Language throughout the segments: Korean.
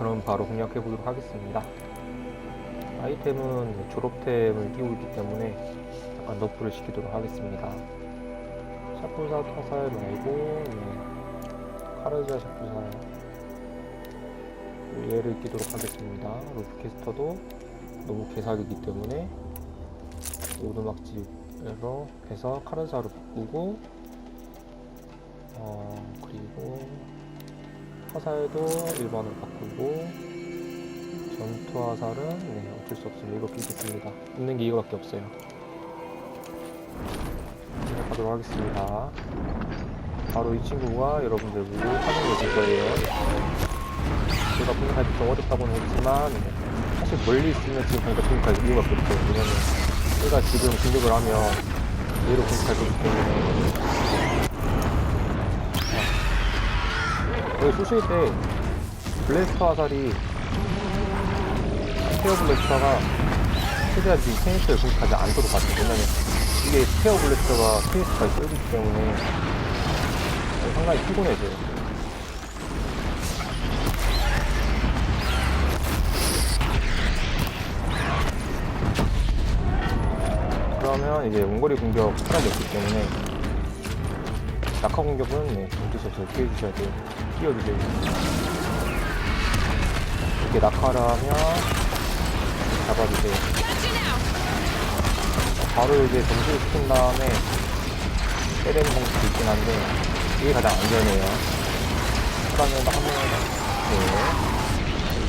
그럼 바로 공략해 보도록 하겠습니다. 아이템은 졸업템을 끼고 있기 때문에 잠깐 너프를 시키도록 하겠습니다. 샤프사 타살 말고 네, 카르자 샤프사 얘를 끼도록 하겠습니다. 로프캐스터도 너무 개사기이기 때문에 오두막집에서 해서 카르자로 바꾸고 어 그리고 화살도 1번으로 바꾸고 전투 화살은 네, 어쩔 수 없으면 이거 끼겠습니다. 있는 게 이거밖에 없어요. 시작하도록 하겠습니다. 바로 이 친구가 여러분들 보고 하는 것일 거예요. 제가 분석할 때좀 어렵다고는 했지만 네, 사실 멀리 있으면 지금 보니까 분석할 이유가 없죠. 왜냐면 얘가 지금 공격을 하면 얘로 공격할 거기 때문에 쏘실 때 블래스터 화살이 스페어 블래스터가 최대한 이 테니스를 공격하지 않도록 하죠. 왜냐면 이게 스페어 블래스터가 테니스가 쏠기 때문에 상당히 피곤해져요. 그러면 이제 원거리 공격 사람이 없기 때문에 낙하 공격은 네, 수 없어요. 피해주셔야 돼요. 띄워주세요. 이렇게 낙하를 하면 잡아주세요. 바로 이제 점수를 시킨 다음에 때리는 방법도 있긴 한데 이게 가장 안전해요. 그러면 한 번에 네.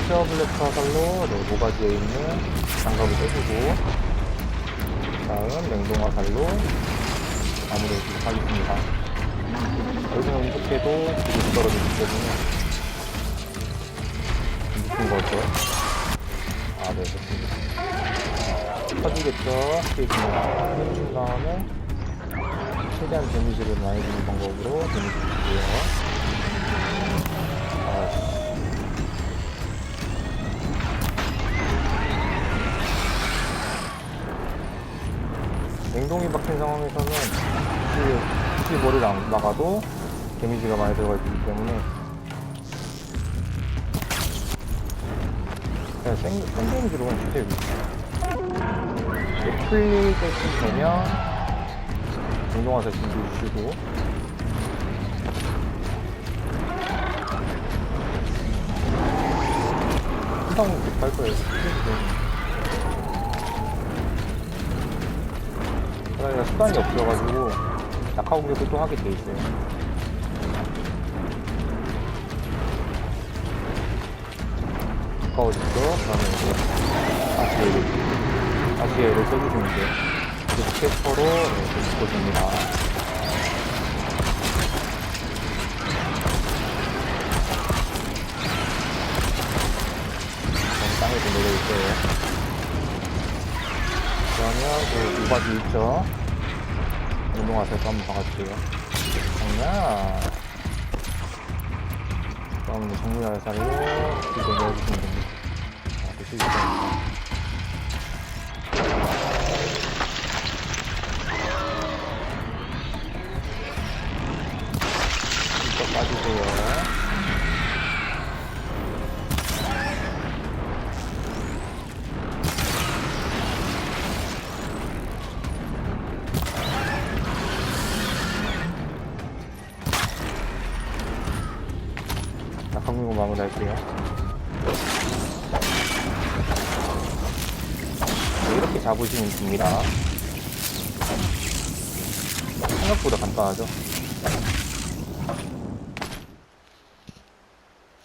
스퀘어 블랙 화살로 네, 모가지에 있는 장갑을 떼주고 다음 냉동 화살로 마무리해주도록 하겠습니다. 여기서 운동해도 지금 떨어지기 때문에 무슨 거죠? 아, 네, 좋습니다. 터지겠죠? 피해줍니다. 피해준 다음에 최대한 데미지를 많이 주는 방법으로 데미지 주고요. 아, 냉동이 박힌 상황에서는 굳 이, 굳이 머리를 안 막아도 데미지가 많이 들어가 있기 때문에 그냥 생, 생데미지로만 주세요. 풀릴 때쯤 되면 냉동화살 준비해 주시고 금방 급할 거예요. 그러니까 시간이 없어가지고 낙하 공격을 또 하게 돼 있어요. 가까워졌죠? 그러면 이제 다시 얘를, 다시 얘를 써주시면 돼요. 그래서 캐스터로 네, 바꿔줍니다. 그럼 땅에 좀 내려올 거예요. 그러면 그 우바지 있죠? 운동화살도 한번 박아주세요. 정야 그럼 이제 정리화살로 이거 넣어주시면 됩니다. 아, 또 실수입니다. 자, 강민고 마무리할게요. 네, 이렇게 잡으시면 됩니다. 생각보다 간단하죠?